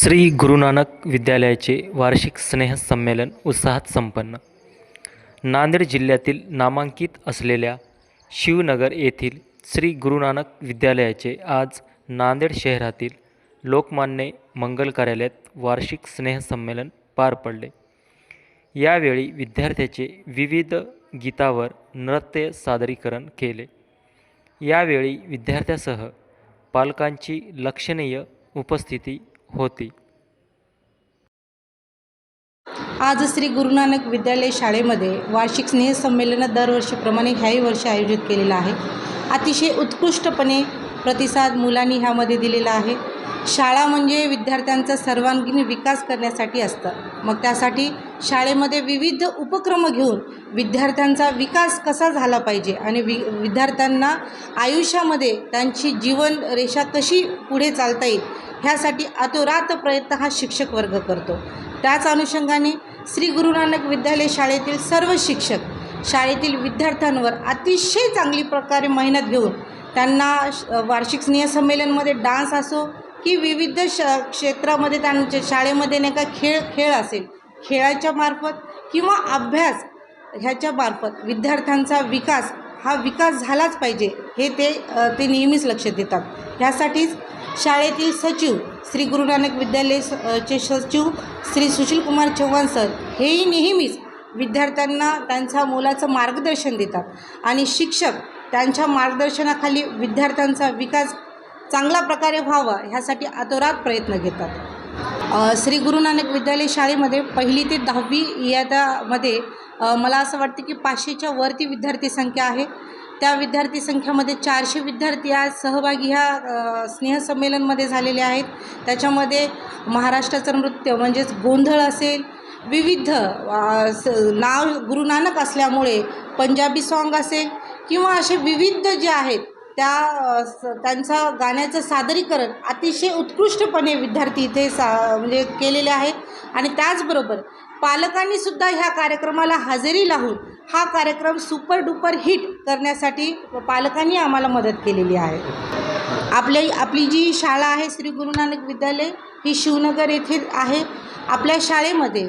श्री गुरुनानक विद्यालयाचे वार्षिक स्नेहसंमेलन उत्साहात संपन्न. नांदेड जिल्ह्यातील नामांकित असलेल्या शिवनगर येथील श्री गुरुनानक विद्यालयाचे आज नांदेड शहरातील लोकमान्य मंगल कार्यालयात वार्षिक स्नेहसंमेलन पार पडले. यावेळी विद्यार्थ्याचे विविध गीतावर नृत्य सादरीकरण केले. यावेळी विद्यार्थ्यासह पालकांची लक्षणीय उपस्थिती होती. आज श्री गुरुनानक विद्यालय शाळेमध्ये वार्षिक स्नेहसंमेलन दरवर्षीप्रमाणे ह्याही वर्षी आयोजित केलेलं आहे. अतिशय उत्कृष्टपणे प्रतिसाद मुलांनी ह्यामध्ये दिलेला आहे. शाळा म्हणजे विद्यार्थ्यांचा सर्वांगीण विकास करण्यासाठी असतं. मग त्यासाठी शाळेमध्ये विविध उपक्रम घेऊन विद्यार्थ्यांचा विकास कसा झाला पाहिजे आणि वि विद्यार्थ्यांना आयुष्यामध्ये त्यांची जीवन रेषा कशी पुढे चालता येईल ह्यासाठी अतोरात प्रयत्न हा शिक्षक वर्ग करतो. त्याच अनुषंगाने श्री गुरु नानक विद्यालय शाळेतील सर्व शिक्षक शाळेतील विद्यार्थ्यांवर अतिशय चांगली प्रकारे मेहनत घेऊन त्यांना श- वार्षिक स्नेहसंमेलनमध्ये डान्स असो की विविध श क्षेत्रामध्ये त्यांच्या शाळेमध्ये नाही का खेळ खेळ असेल खेळाच्या मार्फत किंवा अभ्यास ह्याच्या मार्फत विद्यार्थ्यांचा विकास हा विकास झालाच पाहिजे हे ते ते नेहमीच लक्ष देतात ह्यासाठीच शाळेतील सचिव श्री गुरु नानक विद्यालय स- चे सचिव श्री सुशीलकुमार चव्हाण सर हेही नेहमीच विद्यार्थ्यांना त्यांच्या मोलाचं मार्गदर्शन देतात. आणि शिक्षक त्यांच्या मार्गदर्शनाखाली विद्यार्थ्यांचा विकास चांगल्या प्रकारे व्हावा ह्यासाठी अतोरात प्रयत्न घेतात. श्री गुरु नानक विद्यालय शाळेमध्ये पहिली ते दहावी इयत्तामध्ये मला असं वाटतं की पाचशेच्या वरती विद्यार्थी संख्या आहे. त्या विद्यार्थी संख्यामध्ये चारशे विद्यार्थी आज सहभागी ह्या स्नेहसंमेलनमध्ये झालेले आहेत. त्याच्यामध्ये महाराष्ट्राचं नृत्य म्हणजेच गोंधळ असेल विविध स नाव गुरुनानक असल्यामुळे पंजाबी सॉन्ग असेल किंवा असे विविध जे आहेत त्या स- त्यांचा गाण्याचं सादरीकरण अतिशय उत्कृष्टपणे विद्यार्थी इथे सा म्हणजे केलेले आहेत आणि त्याचबरोबर पालकांनी सुद्धा ह्या कार्यक्रमाला हजेरी लावून हा कार्यक्रम सुपर डुपर हिट करण्यासाठी पालकांनी आम्हाला मदत केलेली आहे. आपल्या आपली जी शाळा आहे श्री गुरु नानक विद्यालय ही शिवनगर येथे आहे. आपल्या शाळेमध्ये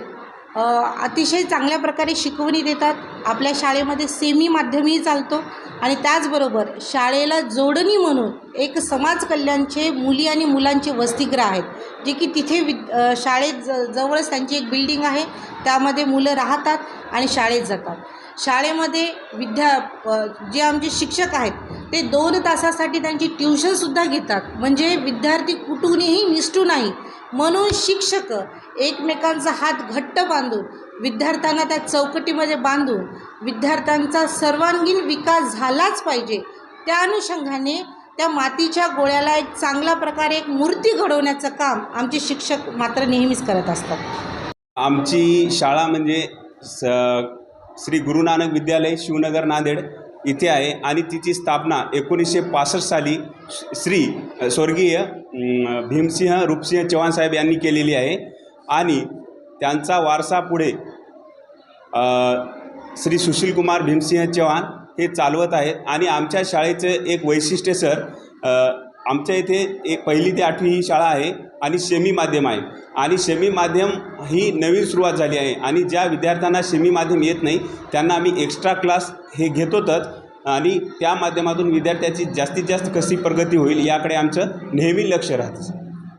अतिशय चांगल्या प्रकारे शिकवणी देतात. आपल्या शाळेमध्ये सेमी माध्यमही चालतो. आणि त्याचबरोबर शाळेला जोडणी म्हणून एक समाज कल्याणचे मुली आणि मुलांचे वसतिगृह आहेत. जे की तिथे विद शाळेत ज जवळच त्यांची एक बिल्डिंग आहे. त्यामध्ये मुलं राहतात आणि शाळेत जातात. शाळेमध्ये विद्या जे आमचे शिक्षक आहेत ते दोन तासासाठी त्यांची ट्युशनसुद्धा घेतात. म्हणजे विद्यार्थी कुठूनही निष्ठू नाही. म्हणून शिक्षक एकमेकांचा हात घट्ट बांधून विद्यार्थ्यांना त्या चौकटीमध्ये बांधून विद्यार्थ्यांचा सर्वांगीण विकास झालाच पाहिजे. त्या अनुषंगाने त्या मातीच्या गोळ्याला एक चांगल्या प्रकारे एक मूर्ती घडवण्याचं काम आमचे शिक्षक मात्र नेहमीच करत असतात. आमची शाळा म्हणजे स श्री गुरु नानक विद्यालय शिवनगर नांदेड इथे आहे. आणि तिची स्थापना एकोणीसशे पासष्ट साली श- श्री स्वर्गीय भीमसिंह रूपसिंह चव्हाण साहेब यांनी केलेली आहे. आणि त्यांचा वारसा पुढे श्री सुशीलकुमार भीमसिंह चव्हाण हे चालवत आहेत. आणि आमच्या शाळेचं एक वैशिष्ट्य सर आमच्या इथे एक पहिली ते आठवी ही शाळा आहे आणि सेमी माध्यम आहे. आणि सेमी माध्यम ही नवीन सुरुवात झाली आहे. आणि ज्या विद्यार्थ्यांना सेमी माध्यम येत नाही त्यांना आम्ही एक्स्ट्रा क्लास हे घेतोतच. आणि त्या माध्यमातून विद्यार्थ्याची जास्तीत जास्त कशी प्रगती होईल याकडे आमचं नेहमी लक्ष राहतं.